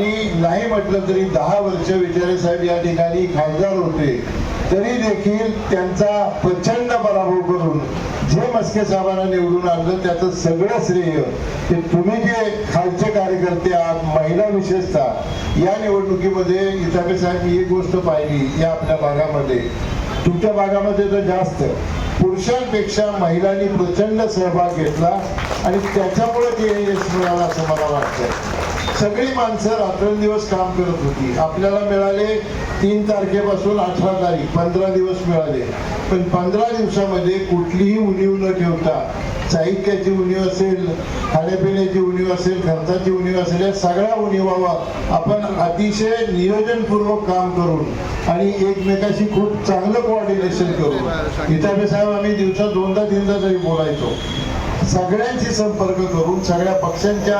ठिकाणी नाही म्हटलं तरी दहा वर्ष विचारे साहेब या ठिकाणी खासदार होते. तरी देखील त्यांचा प्रचंड पराभव करून जे मस्के साहेबांना निवडून आणलं त्याचं सगळं श्रेय हे तुम्ही जे खालचे कार्यकर्ते आहात महिला विशेषतः या निवडणुकीमध्ये इताबे साहेब मी एक गोष्ट पाहिली या आपल्या भागामध्ये. तुमच्या भागामध्ये तर जास्त. पुरुषांपेक्षा महिलांनी प्रचंड सहभाग घेतला आणि त्याच्यामुळे ते यश मिळालं असं मला वाटतं सगळी माणसं रात्रंदिवस काम करत होती. आपल्याला मिळाले तीन तारखेपासून अठरा तारीख पंधरा दिवस मिळाले. पण पंधरा दिवसामध्ये कुठलीही उणीव न ठेवता साहित्याची उणीव असेल खाण्यापिण्याची उणीव असेल खर्चाची उणीव असेल या सगळ्या उणीवा आपण अतिशय नियोजनपूर्वक काम करून आणि एकमेकाशी खूप चांगलं कोऑर्डिनेशन करून. इथापे साहेब आम्ही दिवसात दोनदा तीनदा तरी बोलायचो. सगळ्यांशी संपर्क करून सगळ्या पक्षांच्या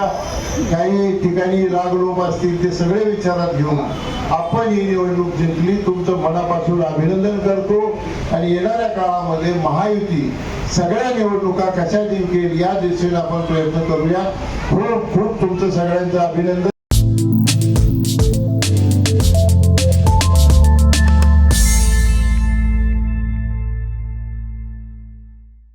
काही ठिकाणी रागलोप असतील ते सगळे विचारात घेऊन आपण ही निवडणूक जिंकली. तुमचं मनापासून अभिनंदन करतो. आणि येणाऱ्या काळामध्ये महायुती सगळ्या निवडणुका कशा जिंकेल या दिशेने आपण प्रयत्न करूया. खूप खूप तुमचं सगळ्यांचं अभिनंदन.